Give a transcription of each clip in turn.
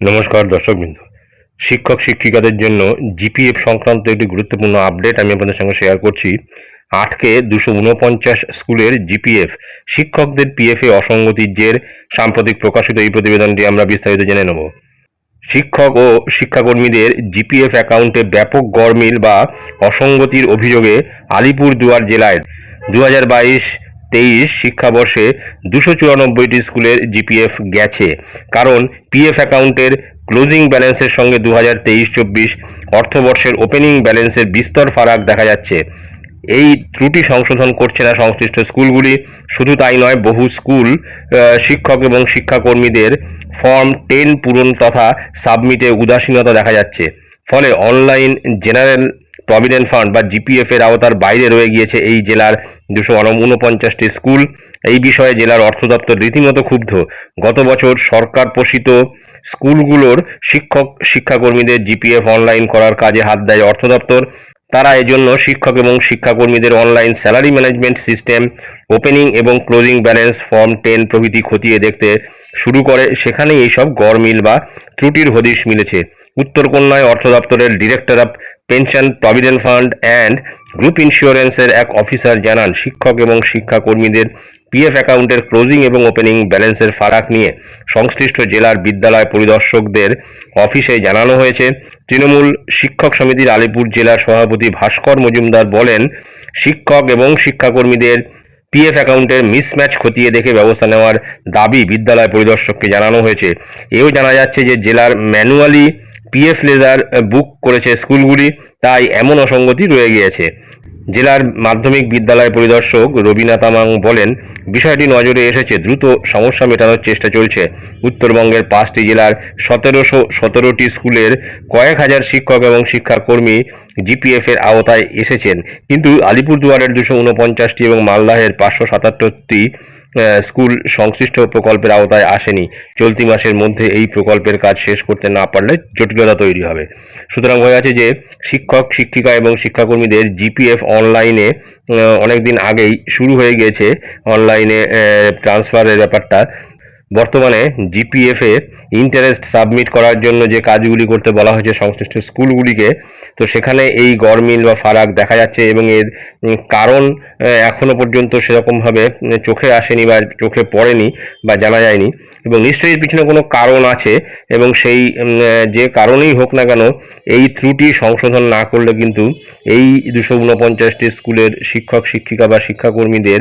নমস্কার, দর্শকবৃন্দ। শিক্ষক, শিক্ষিকাদের জন্য জিপিএফ সংক্রান্ত একটি গুরুত্বপূর্ণ আপডেট আমি আপনাদের সঙ্গে শেয়ার করছি। আটকে দুশো উনপঞ্চাশ স্কুলের জিপিএফ, শিক্ষকদের পিএফে অসঙ্গতির জের সাম্প্রতিক প্রকাশিত এই প্রতিবেদনটি আমরা বিস্তারিত জেনে নেব। শিক্ষক ও শিক্ষাকর্মীদের জিপিএফ অ্যাকাউন্টে ব্যাপক গরমিল বা অসঙ্গতির অভিযোগে আলিপুর দুয়ার জেলায় দু হাজার বাইশ তেইশ শিক্ষাবর্ষে দুশো চুরানব্বইটি স্কুলের জিপিএফ গেছে। কারণ পিএফ অ্যাকাউন্টের ক্লোজিং ব্যালেন্সের সঙ্গে দু হাজার তেইশ চব্বিশ অর্থবর্ষের ওপেনিং ব্যালেন্সের বিস্তর ফারাক দেখা যাচ্ছে। এই ত্রুটি সংশোধন করছে না সংশ্লিষ্ট স্কুলগুলি। শুধু তাই নয়, বহু স্কুল শিক্ষক এবং শিক্ষাকর্মীদের ফর্ম টেন পূরণ তথা সাবমিটে উদাসীনতা দেখা যাচ্ছে। ফলে অনলাইন জেনারেল প্রভিডেন্ট ফান্ড বা জিপিএফ এর আওতার বাইরে রয়ে গিয়েছে এই জেলার দুশো উনপঞ্চাশটি স্কুল। এই বিষয়ে জেলার অর্থ দপ্তর রীতিমতো ক্ষুব্ধ। গত বছর সরকার পোষিত স্কুলগুলোর শিক্ষক, শিক্ষাকর্মীদের জিপিএফ অনলাইন করার কাজে হাত দেয় অর্থ দপ্তর। তারা এজন্য শিক্ষক এবং শিক্ষাকর্মীদের online salary management system opening এবং ক্লোজিং ব্যালেন্স ফর্ম টেন প্রভৃতি খতিয়ে দেখতে শুরু করে। সেখানেই এইসব গড়মিল বা ত্রুটির হদিশ মিলেছে। উত্তরকন্যায় অর্থ দপ্তরের director of pension provident fund and group ইন্স্যুরেন্সের এক অফিসার জানান, শিক্ষক এবং শিক্ষাকর্মীদের পিএফ অ্যাকাউন্টের ক্লোজিং এবং ওপেনিং ব্যালেন্সের ফারাক নিয়ে সংশ্লিষ্ট জেলার বিদ্যালয় পরিদর্শকদের অফিসে জানানো হয়েছে। তৃণমূল শিক্ষক সমিতির আলিপুর জেলার সভাপতি ভাস্কর মজুমদার বলেন, শিক্ষক এবং শিক্ষাকর্মীদের পিএফ অ্যাকাউন্টের মিসম্যাচ খতিয়ে দেখে ব্যবস্থা নেওয়ার দাবি বিদ্যালয় পরিদর্শককে জানানো হয়েছে। এও জানা যাচ্ছে যে জেলার ম্যানুয়ালি পিএফ লেজার বুক করেছে স্কুলগুলি, তাই এমন অসঙ্গতি রয়ে গিয়েছে। জেলার মাধ্যমিক বিদ্যালয় পরিদর্শক রবীনা তামাং বলেন, বিষয়টি নজরে এসেছে, দ্রুত সমস্যা মেটানোর চেষ্টা চলছে। উত্তরবঙ্গের পাঁচটি জেলার সতেরোশো সতেরোটি স্কুলের কয়েক হাজার শিক্ষক এবং শিক্ষাকর্মী জিপিএফের আওতায় এসেছেন। কিন্তু আলিপুরদুয়ারের দুশো উনপঞ্চাশটি এবং মালদাহের পাঁচশো সাতাত্তরটি স্কুল সংশ্লিষ্ট প্রকল্পের আওতায় আসেনি। চলতি মাসের মধ্যে এই প্রকল্পের কাজ শেষ করতে না পারলে জটিলতা তৈরি হবে। সুতরাং হয়ে আছে যে শিক্ষক, শিক্ষিকা এবং শিক্ষাকর্মীদের জিপিএফ অনলাইনে অনেক দিন আগেই শুরু হয়ে গিয়েছে। অনলাইনে ট্রান্সফারের ব্যাপারটা। বর্তমানে জিপিএফে ইন্টারেস্ট সাবমিট করার জন্য যে কাজগুলি করতে বলা হয়েছে সংশ্লিষ্ট স্কুলগুলিকে, তো সেখানে এই গরমিল বা ফারাক দেখা যাচ্ছে এবং এর কারণ এখনও পর্যন্ত সেরকমভাবে চোখে আসেনি বা চোখে পড়েনি বা জানা যায়নি এবং নিশ্চয়ই এর পিছনে কোনো কারণ আছে এবং সেই যে কারণেই হোক না কেন, এই ত্রুটি সংশোধন না করলে কিন্তু এই দুশো উনপঞ্চাশটি স্কুলের শিক্ষক, শিক্ষিকা বা শিক্ষাকর্মীদের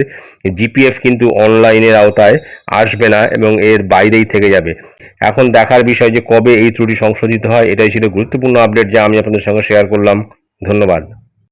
জিপিএফ কিন্তু অনলাইনের আওতায় আসবে না এবং এর বাইরেই থেকে যাবে। এখন দেখার বিষয় যে কবে এই ত্রুটি সংশোধিত হয়, এটাই ছিল গুরুত্বপূর্ণ আপডেট যা আমি আপনাদের সঙ্গে শেয়ার করলাম। ধন্যবাদ।